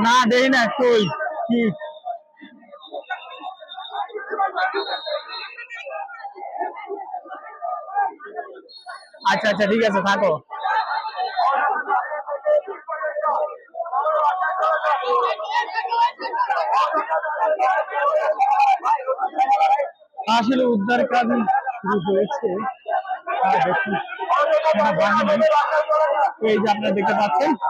না দেই না কই কি আচ্ছা আচ্ছা ঠিক আছে থাকো আসলে উদ্ধার কাজ শুরু হয়েছে আহ, দেখুন সেনাবাহিনী এই যে আপনারা দেখতে পাচ্ছেন আহ,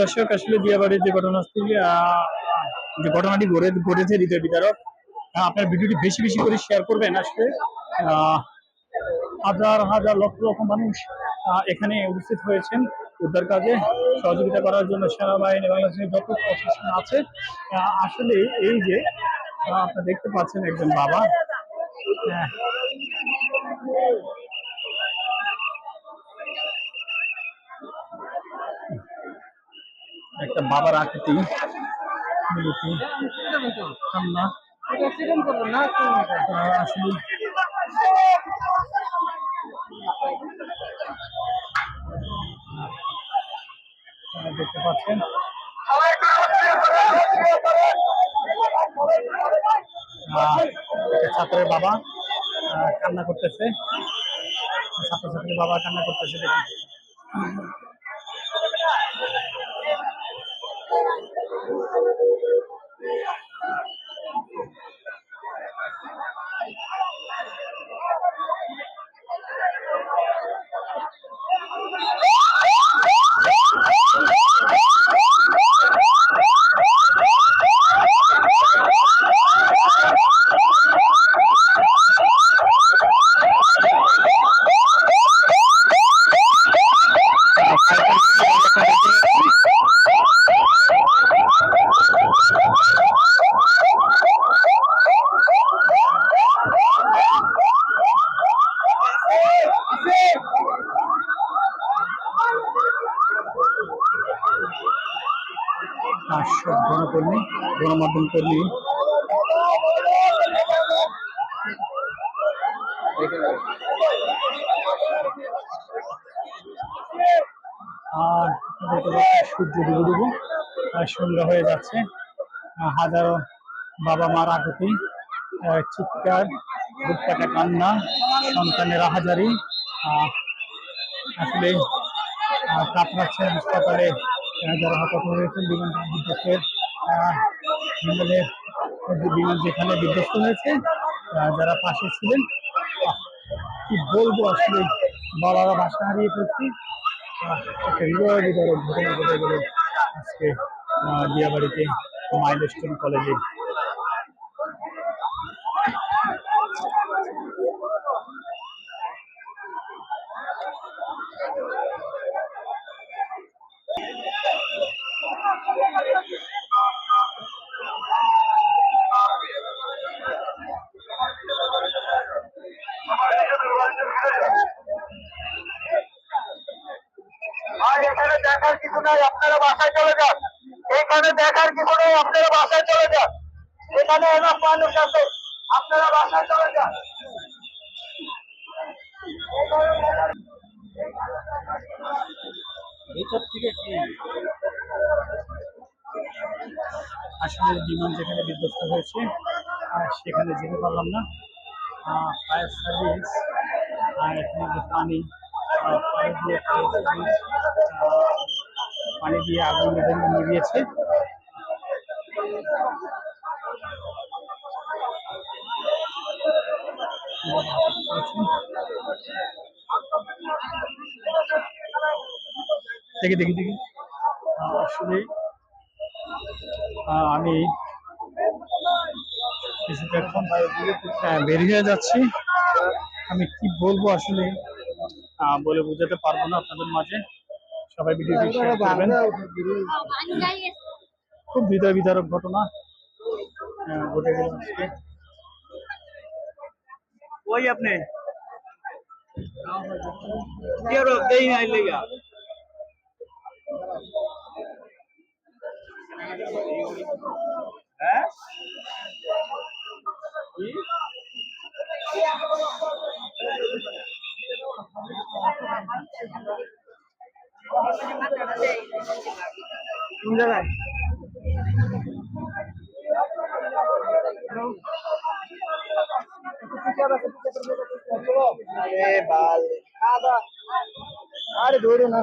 দর্শক, আসলে দিয়াবাড়ির যে ঘটনাস্থলী যে ঘটনাটি ঘটে ঘটেছে হৃদয় বিদারক আপনার ভিডিওটি বেশি বেশি করে শেয়ার করবেন আসলে। হাজার হাজার লক্ষ লক্ষ মানুষ এখানে উপস্থিত হয়েছেন উদ্ধার কাজে। সহযোগিতা করার জন্য সেনাবাহিনী বাংলাদেশের যত প্রশাসন আছে আসলে এই যে আপনারা দেখতে পাচ্ছেন একজন বাবা। হ্যাঁ। একটা বাবার আকৃতি। দেখতে পাচ্ছেন ছাত্রের বাবা কান্না করতেছে। ছাত্রছাত্রীর বাবা কান্না করতেছে দেখুন গণমাধ্যম কর্মী আর সূর্য ডুবু ডুবু। সন্ধ্যা হয়ে যাচ্ছে। হাজারো বাবা মার আহ, চিৎকার বুকটাকা কান্না সন্তানের আহাজারি আহ, আসলে কাতরাচ্ছে হাসপাতালে যারা হতাহত হয়েছেন বিমান আহ, বিমানের বিমান যেখানে বিধ্বস্ত হয়েছে যারা পাশে ছিলেন কি বলব আসলে, বাবারা ভাষা হারিয়ে পড়ছি হৃদয় ঘটনা ঘটে গেল আজকে দিয়াবাড়িতে মাইলস্টোন কলেজে। চলে যান। এখানে দেখার কিছু নেই আপনারা বাসায় চলে যান? এখানে এনাফ মানুষ আছে আপনারা বাসায় চলে যান। ভিতর থেকে কি? আসলে বিমান যেখানে বিধ্বস্ত হয়েছে সেখানে যেতে পারলাম না। ফায়ার সার্ভিস আর এখানে যে পানি পানি দিয়ে service, আহ, পানি দিয়ে আগুন নিভে নিভিয়েছে। দেখি দেখি দেখি। আসলে আমি বের হয়ে যাচ্ছি। আমি কি বলব আসলে? বলে বোঝাতে পারব না আপনাদের মাঝে। সবাই ভিডিওটি শেয়ার করবেন। খুব হৃদয় বিদারক ঘটনা। আহ, ঘটে গেল আজকে। ওই আপনি? কেউ দেই নাই লেগা হ্যাঁ? কোন জায়গায় আরে বাল আদা আরে ধরো না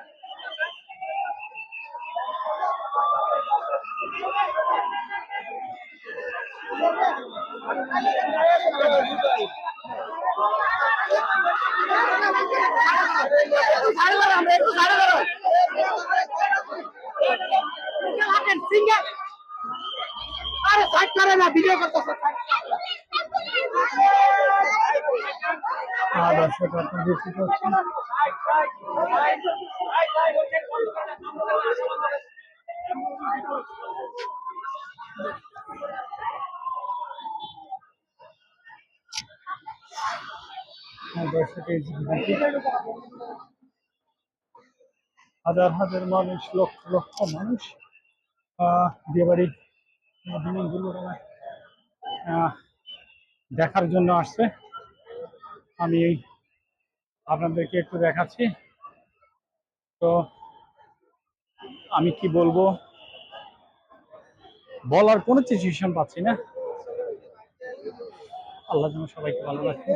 না ভিডিও করতেছে। আর দর্শক দেখি, হাজার হাজার মানুষ লক্ষ লক্ষ মানুষ দুর্ঘটনায় আহ, দেখার জন্য আসছে। আমি আপনাদেরকে একটু দেখাচ্ছি। তো আমি কি বলব? বলার কোনো সিচুয়েশন পাচ্ছি না। আল্লাহ যেন সবাইকে ভালো রাখে।